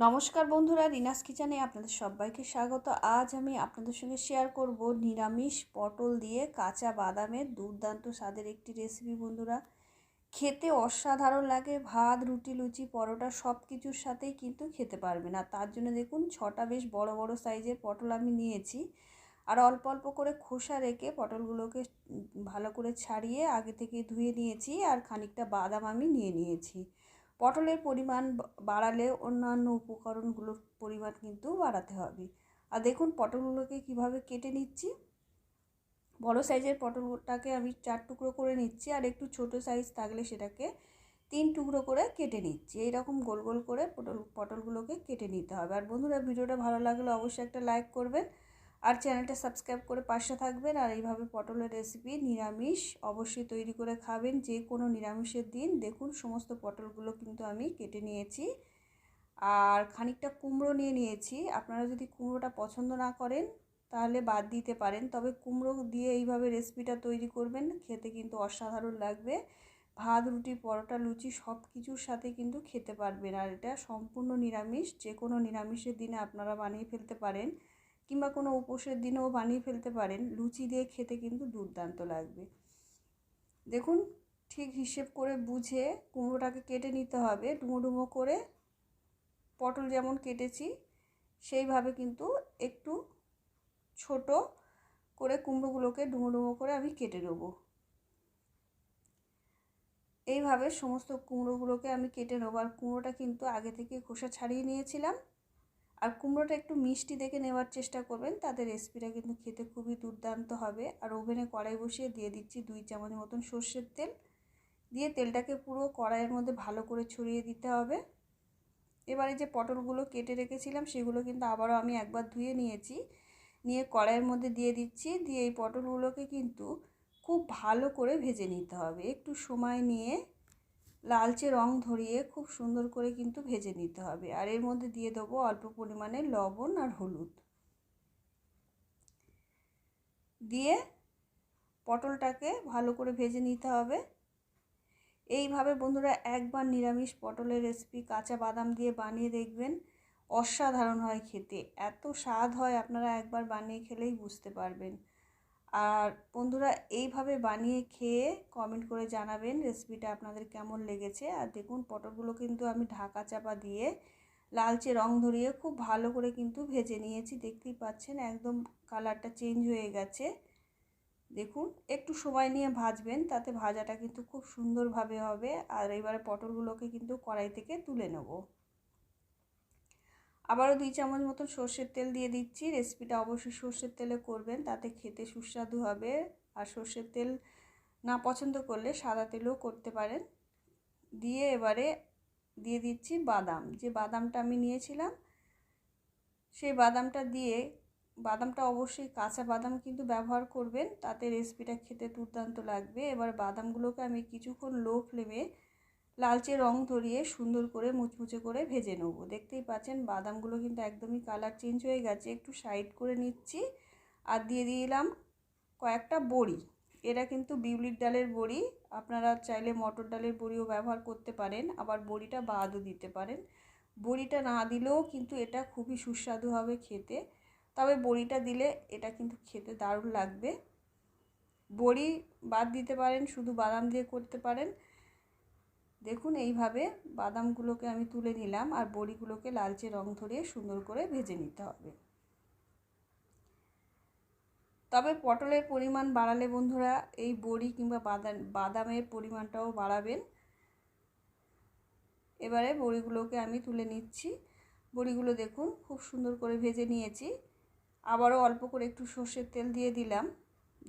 নমস্কার বন্ধুরা, রিনাস কিচেনে আপনাদের সবাইকে স্বাগত। আজ আমি আপনাদের সঙ্গে শেয়ার করব নিরামিষ পটল দিয়ে কাঁচা বাদামের দুর্দান্ত স্বাদের একটি রেসিপি বন্ধুরা। খেতে অসাধারণ লাগে, ভাত, রুটি, লুচি, পরোটা সব কিছুর সাথেই কিন্তু খেতে পারবেন। আর তার জন্য দেখুন, ছটা বেশ বড় বড় সাইজের পটল আমি নিয়েছি। আর অল্প অল্প করে খোসা রেখে পটলগুলোকে ভালো করে ছাড়িয়ে আগে থেকে ধুয়ে নিয়েছি আর খানিকটা বাদাম আমি নিয়ে নিয়েছি। পটলের পরিমাণ বাড়ালে অন্যান্য উপকরণগুলোর পরিমাণ কিন্তু বাড়াতে হবে। আর দেখুন পটলগুলোকে কীভাবে কেটে নিচ্ছি। বড় সাইজের পটলটাকে আমি চার টুকরো করে নিচ্ছি আর একটু ছোট সাইজ থাকলে সেটাকে তিন টুকরো করে কেটে নিচ্ছি। এইরকম গোল গোল করে পটল, পটলগুলোকে কেটে নিতে হবে। আর বন্ধুরা, ভিডিওটা ভালো লাগলে অবশ্যই একটা লাইক করবেন। আর চ্যানেলটা সাবস্ক্রাইব করে পাশে থাকবেন আর এইভাবে পটলের রেসিপি নিরামিষ অবশ্যই তৈরি করে খাবেন যে কোনো নিরামিষের দিন। দেখুন, সমস্ত পটলগুলো কিন্তু আমি কেটে নিয়েছি। আর খানিকটা কুমড়ো নিয়ে নিয়েছি। আপনারা যদি কুমড়োটা পছন্দ না করেন, তাহলে বাদ দিতে পারেন। তবে কুমড়ো দিয়ে এইভাবে রেসিপিটা তৈরি করবেন, খেতে কিন্তু অসাধারণ লাগবে। ভাত, রুটি, পরোটা, লুচি সব কিছুর সাথে কিন্তু খেতে পারবেন। আর এটা সম্পূর্ণ নিরামিষ। যে কোনো নিরামিষের দিনে আপনারা বানিয়ে ফেলতে পারেন। কিংবা কোনো উপোসের দিনেও বানিয়ে ফেলতে পারেন, লুচি দিয়ে খেতে কিন্তু দুর্দান্ত লাগবে। দেখুন, ঠিক হিসেব করে বুঝে কুমড়োটাকে কেটে নিতে হবে ডুমো ডুমো করে পটল যেমন কেটেছি, সেইভাবে কিন্তু একটু ছোট করে কুমড়োগুলোকে ডুমো ডুমো করে আমি কেটে নেব। এইভাবে সমস্ত কুমড়োগুলোকে আমি কেটে নেব। আর কুমড়োটা কিন্তু আগে থেকে খোসা ছাড়িয়ে নিয়েছিলাম। আর কুমড়োটা একটু মিষ্টি দেখে নেওয়ার চেষ্টা করবেন, তাতে রেসিপিটা কিন্তু খেতে খুবই দুর্দান্ত হবে। আর ওভেনে কড়াই বসিয়ে দিয়ে দিচ্ছি দুই চামচ মতন সর্ষের তেল। দিয়ে তেলটাকে পুরো কড়াইয়ের মধ্যে ভালো করে ছড়িয়ে দিতে হবে। এবারে যে পটলগুলো কেটে রেখেছিলাম, সেগুলো কিন্তু আবারও আমি একবার ধুয়ে নিয়েছি। নিয়ে কড়াইয়ের মধ্যে দিয়ে দিচ্ছি, দিয়ে এই পটলগুলোকে কিন্তু খুব ভালো করে ভেজে নিতে হবে। একটু সময় নিয়ে লালচে রং ধরিয়ে খুব সুন্দর করে কিন্তু ভেজে নিতে হবে। আর এর মধ্যে দিয়ে দেবো অল্প পরিমাণে লবণ আর হলুদ। দিয়ে পটলটাকে ভালো করে ভেজে নিতে হবে। এইভাবে বন্ধুরা একবার নিরামিষ পটলের রেসিপি কাঁচা বাদাম দিয়ে বানিয়ে দেখবেন। অসাধারণ হয় খেতে। এত স্বাদ হয় আপনারা একবার বানিয়ে খেলেই বুঝতে পারবেন। আর বন্ধুরা, এইভাবে বানিয়ে খেয়ে কমেন্ট করে জানাবেন রেসিপিটা আপনাদের কেমন লেগেছে। আর দেখুন, পটলগুলো কিন্তু আমি ঢাকা চাপা দিয়ে লালচে রং ধরিয়ে খুব ভালো করে কিন্তু ভেজে নিয়েছি। দেখতেই পাচ্ছেন, একদম কালারটা চেঞ্জ হয়ে গেছে। দেখুন, একটু সময় নিয়ে ভাজবেন, তাতে ভাজাটা কিন্তু খুব সুন্দরভাবে হবে। আর এবারে পটলগুলোকে কিন্তু কড়াই থেকে তুলে নেব। আবারও দুই চামচ মতন সর্ষের তেল দিয়ে দিচ্ছি। রেসিপিটা অবশ্যই সর্ষের তেলে করবেন, তাতে খেতে সুস্বাদু হবে। আর সর্ষের তেল না পছন্দ করলে সাদা তেলও করতে পারেন। দিয়ে এবারে দিয়ে দিচ্ছি বাদাম। যে বাদামটা আমি নিয়েছিলাম, সেই বাদামটা দিয়ে, বাদামটা অবশ্যই কাঁচা বাদাম কিন্তু ব্যবহার করবেন, তাতে রেসিপিটা খেতে দুর্দান্ত লাগবে। এবার বাদামগুলোকে আমি কিছুক্ষণ লো ফ্লেমে লালচে রং ধরিয়ে সুন্দর করে মুচমুচে করে ভেজে নেব। দেখতেই পাচ্ছেন, বাদামগুলো কিন্তু একদমই কালার চেঞ্জ হয়ে গেছে। একটু সাইড করে নিচ্ছি আর দিয়ে দিলাম কয়েকটা বড়ি। এরা কিন্তু বিউলির ডালের বড়ি। আপনারা চাইলে মটর ডালের বড়িও ব্যবহার করতে পারেন, আবার বড়িটা বাদও দিতে পারেন। বড়িটা না দিলেও কিন্তু এটা খুবই সুস্বাদু হবে খেতে। তবে বড়িটা দিলে এটা কিন্তু খেতে দারুণ লাগবে। বড়ি বাদ দিতে পারেন, শুধু বাদাম দিয়ে করতে পারেন। দেখুন, এইভাবে বাদামগুলোকে আমি তুলে নিলাম আর বড়িগুলোকে লালচে রং ধরিয়ে সুন্দর করে ভেজে নিতে হবে। তবে পটলের পরিমাণ বাড়ালে বন্ধুরা, এই বড়ি কিংবা বাদাম, বাদামের পরিমাণটাও বাড়াবেন। এবারে বড়িগুলোকে আমি তুলে নিচ্ছি। বড়িগুলো দেখুন, খুব সুন্দর করে ভেজে নিয়েছি। আবারও অল্প করে একটু সর্ষের তেল দিয়ে দিলাম।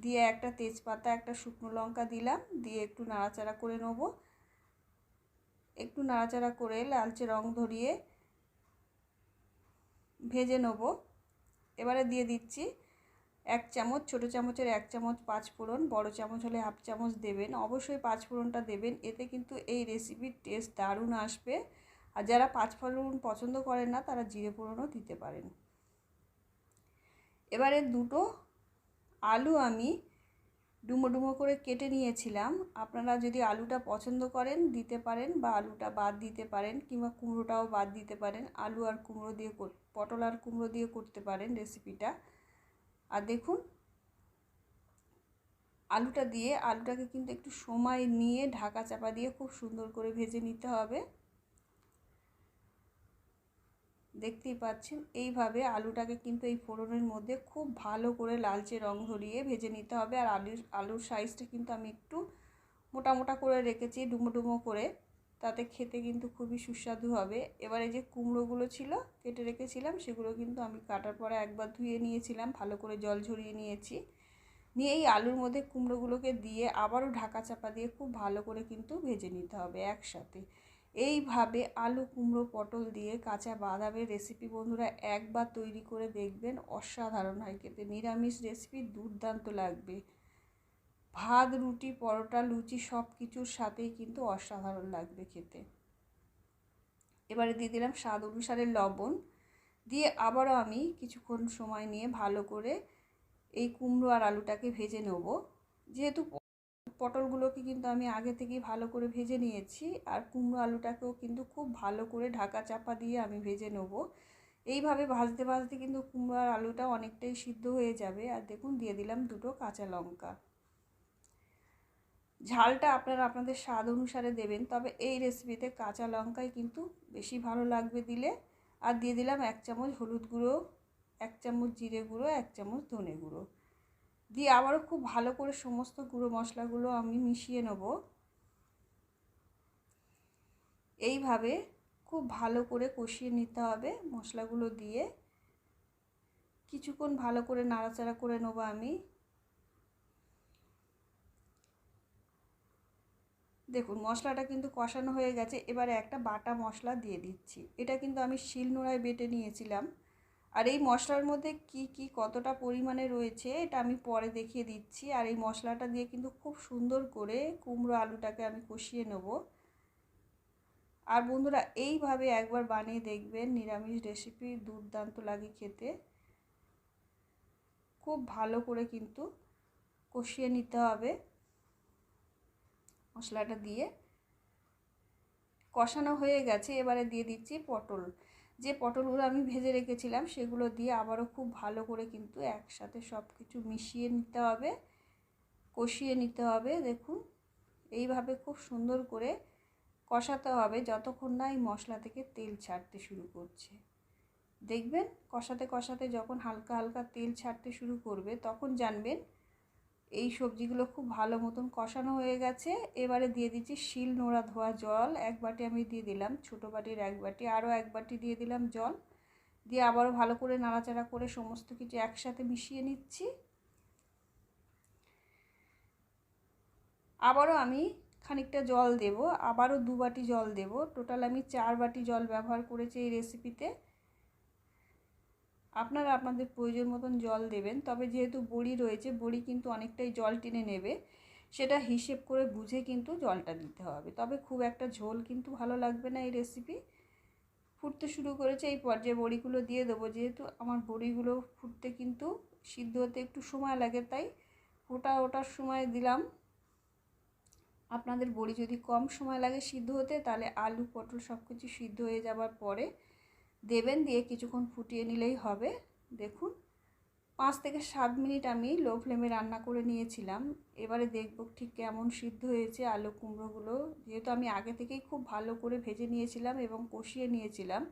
দিয়ে একটা তেজপাতা, একটা শুকনো লঙ্কা দিলাম। দিয়ে একটু নাড়াচাড়া করে নেব। একটু নাড়াচাড়া করে লালচে রং ধরিয়ে ভেজে নেব। এবারে দিয়ে দিচ্ছি এক চামচ, ছোটো চামচের এক চামচ পাঁচ ফোড়ন, বড়ো চামচ হলে হাফ চামচ দেবেন। অবশ্যই পাঁচ ফোড়নটা দেবেন, এতে কিন্তু এই রেসিপির টেস্ট দারুণ আসবে। আর যারা পাঁচ ফোড়ন পছন্দ করেন না, তারা জিরে ফোড়নও দিতে পারেন। এবারে দুটো আলু আমি ডুমো ডুমো করে কেটে নিয়েছিলাম। আপনারা যদি আলুটা পছন্দ করেন, দিতে পারেন বা আলুটা বাদ দিতে পারেন কিংবা কুমড়োটাও বাদ দিতে পারেন, আলু আর কুমড়ো দিয়ে পটল আর কুমড়ো দিয়ে করতে পারেন রেসিপিটা আর দেখুন, আলুটা দিয়ে, আলুটাকে কিন্তু একটু সময় নিয়ে ঢাকা চাপা দিয়ে খুব সুন্দর করে ভেজে নিতে হবে। দেখতেই পাচ্ছেন। এইভাবে আলুটাকে কিন্তু এই ফোড়নের মধ্যে খুব ভালো করে লালচে রং ধরিয়ে ভেজে নিতে হবে। আর আলুর আলুর সাইজটা কিন্তু আমি একটু মোটা মোটা করে রেখেছি, ডুমো ডুমো করে। তাতে খেতে কিন্তু খুবই সুস্বাদু হবে। এবারে যে কুমড়োগুলো ছিল, কেটে রেখেছিলাম, সেগুলো কিন্তু আমি কাটার পরে একবার ধুয়ে নিয়েছিলাম, ভালো করে জল ঝরিয়ে নিয়েছি। নিয়ে এই আলুর মধ্যে কুমড়োগুলোকে দিয়ে আবারও ঢাকা চাপা দিয়ে খুব ভালো করে কিন্তু ভেজে নিতে হবে একসাথে। এইভাবে আলু, কুমড়ো, পটল দিয়ে কাঁচা বাদামের রেসিপি বন্ধুরা একবার তৈরি করে দেখবেন, অসাধারণ হয় খেতে। নিরামিষ রেসিপি দুর্দান্ত লাগবে। ভাত, রুটি, পরোটা, লুচি সব কিছুর সাথেই কিন্তু অসাধারণ লাগবে খেতে। এবারে দিয়ে দিলাম স্বাদ অনুসারে লবণ। দিয়ে আবারও আমি কিছুক্ষণ সময় নিয়ে ভালো করে এই কুমড়ো আর আলুটাকে ভেজে নেব। যেহেতু পটলগুলোকে কিন্তু আমি আগে থেকেই ভালো করে ভেজে নিয়েছি আর কুমড়ো আলুটাকেও কিন্তু খুব ভালো করে ঢাকা চাপা দিয়ে আমি ভেজে নেব। এইভাবে ভাজতে ভাজতে কিন্তু কুমড়ো আর আলুটা অনেকটাই সিদ্ধ হয়ে যাবে। আর দেখুন, দিয়ে দিলাম দুটো কাঁচা লঙ্কা। ঝালটা আপনারা আপনাদের স্বাদ অনুসারে দেবেন, তবে এই রেসিপিতে কাঁচা লঙ্কাই কিন্তু বেশি ভালো লাগবে দিলে। আর দিয়ে দিলাম এক চামচ হলুদ গুঁড়ো, এক চামচ জিরে গুঁড়ো, এক চামচ ধনে গুঁড়ো। দিয়ে আবারও খুব ভালো করে সমস্ত গুঁড়ো মশলাগুলো আমি মিশিয়ে নেব। এইভাবে খুব ভালো করে কষিয়ে নিতে হবে মশলাগুলো দিয়ে। কিছুক্ষণ ভালো করে নাড়াচাড়া করে নেব আমি। দেখুন, মশলাটা কিন্তু কষানো হয়ে গেছে। এবারে একটা বাটা মশলা দিয়ে দিচ্ছি। এটা কিন্তু আমি শিল নোড়ায় বেটে নিয়েছিলাম। আর এই মশলার মধ্যে কি কি কতটা পরিমাণে রয়েছে, এটা আমি পরে দেখিয়ে দিচ্ছি। আর এই মশলাটা দিয়ে কিন্তু খুব সুন্দর করে কুমড়ো আলুটাকে আমি কষিয়ে নেব। আর বন্ধুরা, এইভাবে একবার বানিয়ে দেখবেন, নিরামিষ রেসিপি দুর্দান্ত লাগে খেতে। খুব ভালো করে কিন্তু কষিয়ে নিতে হবে মশলাটা দিয়ে। কষানো হয়ে গেছে, এবারে দিয়ে দিচ্ছি পটল। যে পটলগুলো আমি ভেজে রেখেছিলাম, সেগুলো দিয়ে আবারও খুব ভালো করে কিন্তু একসাথে সব কিছু মিশিয়ে নিতে হবে, কষিয়ে নিতে হবে, দেখুন। এইভাবে খুব সুন্দর করে কষাতে হবে যতক্ষণ না এই মশলা থেকে তেল ছাড়তে শুরু করছে। দেখবেন কষাতে কষাতে যখন হালকা হালকা তেল ছাড়তে শুরু করবে, তখন জানবেন এই সবজিগুলো খুব ভালো মতন কষানো হয়ে গেছে। এবারে দিয়ে দিচ্ছি শিল নোড়া ধোয়া জল। এক বাটি আমি দিয়ে দিলাম, ছোটো বাটির এক বাটি। আরও এক বাটি দিয়ে দিলাম জল। দিয়ে আবারও ভালো করে নাড়াচাড়া করে সমস্ত কিছু একসাথে মিশিয়ে নিচ্ছি। আবারও আমি খানিকটা জল দেব, আবারও দু বাটি জল দেব। টোটাল আমি চার বাটি জল ব্যবহার করেছি এই রেসিপিতে আপনারা আপনাদের প্রয়োজন মতন জল দেবেন, তবে যেহেতু বড়ি রয়েছে, বড়ি কিন্তু অনেকটাই জল টেনে নেবে, সেটা হিসেব করে বুঝে কিন্তু জলটা দিতে হবে। তবে খুব একটা ঝোল কিন্তু ভালো লাগবে না এই রেসিপি ফুটতে শুরু করেছে, এই পর্যায়ে বড়িগুলো দিয়ে দেবো। যেহেতু আমার বড়িগুলো ফুটতে কিন্তু সিদ্ধ হতে একটু সময় লাগে, তাই ফোটা ওটার সময় দিলাম। আপনাদের বড়ি যদি কম সময় লাগে সিদ্ধ হতে, তাহলে আলু, পটল সব কিছু সিদ্ধ হয়ে যাবার পরে দেবেন, দিয়ে কিছুক্ষণ ফুটিয়ে নিলেই হবে। দেখুন, পাঁচ থেকে সাত মিনিট আমি লো ফ্লেমে রান্না করে নিয়েছিলাম। এবারে দেখব ঠিক কেমন সিদ্ধ হয়েছে আলু কুমড়োগুলো। যেহেতু আমি আগে থেকেই খুব ভালো করে ভেজে নিয়েছিলাম এবং কষিয়ে নিয়েছিলাম,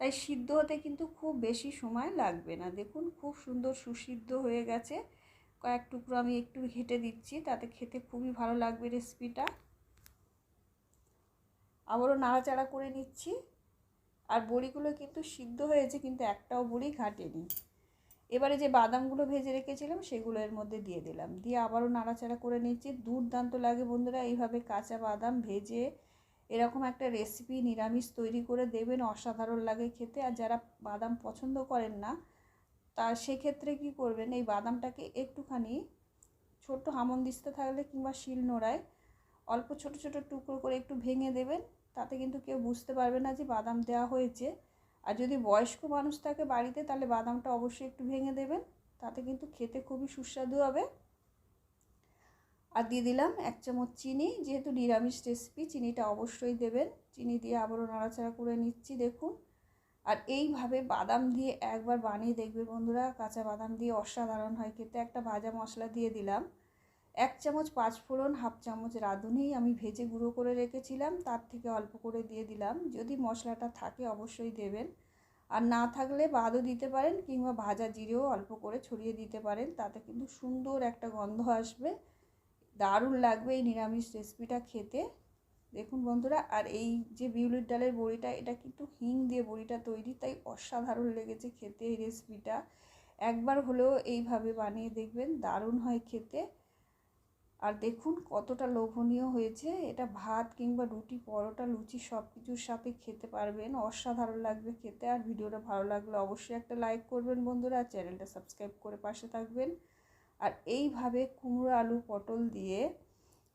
তাই সিদ্ধ হতে কিন্তু খুব বেশি সময় লাগবে না। দেখুন, খুব সুন্দর সুসিদ্ধ হয়ে গেছে। কয়েক টুকরো আমি একটু ঘেটে দিচ্ছি, তাতে খেতে খুবই ভালো লাগবে রেসিপিটা। আবারও নাড়াচাড়া করে নিচ্ছি। আর বড়িগুলো কিন্তু সিদ্ধ হয়েছে, কিন্তু একটাও বড়ি ঘাটেনি। এবারে যে বাদামগুলো ভেজে রেখেছিলাম, সেগুলো এর মধ্যে দিয়ে দিলাম। দিয়ে আবারও নাড়াচাড়া করে নিচ্ছি। দুর্দান্ত লাগে বন্ধুরা এইভাবে কাঁচা বাদাম ভেজে এরকম একটা রেসিপি নিরামিষ তৈরি করে দেবেন, অসাধারণ লাগে খেতে। আর যারা বাদাম পছন্দ করেন না, তা সেক্ষেত্রে কি করবেন, এই বাদামটাকে একটুখানি ছোট্ট হামন্দিস্তে থাকলে কিংবা শিল নোড়ায় অল্প ছোট ছোট টুকরো করে একটু ভেঙে দেবেন। তাতে কিন্তু কেউ বুঝতে পারবে না যে বাদাম দেওয়া হয়েছে। আর যদি বয়স্ক মানুষ থাকে বাড়িতে, তাহলে বাদামটা অবশ্যই একটু ভেঙে দেবেন। তাতে কিন্তু খেতে খুবই সুস্বাদু হবে। আর দিয়ে দিলাম এক চামচ চিনি, যেহেতু নিরামিষ রেসিপি চিনিটা অবশ্যই দেবেন। চিনি দিয়ে আবারও নাড়াচাড়া করে নিচ্ছি, দেখুন। আর এইভাবে বাদাম দিয়ে একবার বানিয়ে দেখবে বন্ধুরা, কাঁচা বাদাম দিয়ে অসাধারণ হয়। খেতে একটা ভাজা মশলা দিয়ে দিলাম। এক চামচ পাঁচ ফোড়ন, হাফ চামচ রাঁধুনি আমি ভেজে গুঁড়ো করে রেখেছিলাম, তার থেকে অল্প করে দিয়ে দিলাম। যদি মশলাটা থাকে অবশ্যই দেবেন। আর না থাকলে বাদও দিতে পারেন কিংবা ভাজা জিরেও অল্প করে ছড়িয়ে দিতে পারেন, তাতে কিন্তু সুন্দর একটা গন্ধ আসবে। দারুণ লাগবে এই নিরামিষ রেসিপিটা খেতে। দেখুন বন্ধুরা, আর এই যে বিউলির ডালের বড়িটা, এটা কিন্তু হিং দিয়ে বড়িটা তৈরি, তাই অসাধারণ লেগেছে খেতে এই রেসিপিটা একবার হলেও এইভাবে বানিয়ে দেখবেন, দারুণ হয় খেতে। আর দেখুন কতটা লোভনীয় হয়েছে। এটা ভাত কিংবা রুটি, পরোটা, লুচি সব কিছুর সাথে খেতে পারবেন। অসাধারণ লাগবে খেতে। আর ভিডিওটা ভালো লাগলে অবশ্যই একটা লাইক করবেন বন্ধুরা। আর চ্যানেলটা সাবস্ক্রাইব করে পাশে থাকবেন। আর এইভাবে কুমড়ো আলু, পটল দিয়ে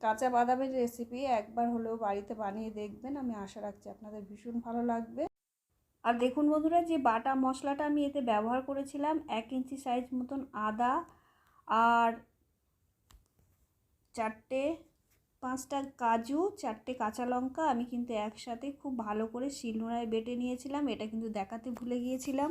কাঁচা বাদামের রেসিপি একবার হলেও বাড়িতে বানিয়ে দেখবেন। আমি আশা রাখছি আপনাদের ভীষণ ভালো লাগবে। আর দেখুন বন্ধুরা, যে বাটা মশলাটা আমি এতে ব্যবহার করেছিলাম, এক ইঞ্চি সাইজ মতন আদা আর চারটে, পাঁচটা কাজু, চারটে কাঁচা লঙ্কা আমি কিন্তু একসাথে খুব ভালো করে শিলনোড়ায় বেটে নিয়েছিলাম। এটা কিন্তু দেখাতে ভুলে গিয়েছিলাম।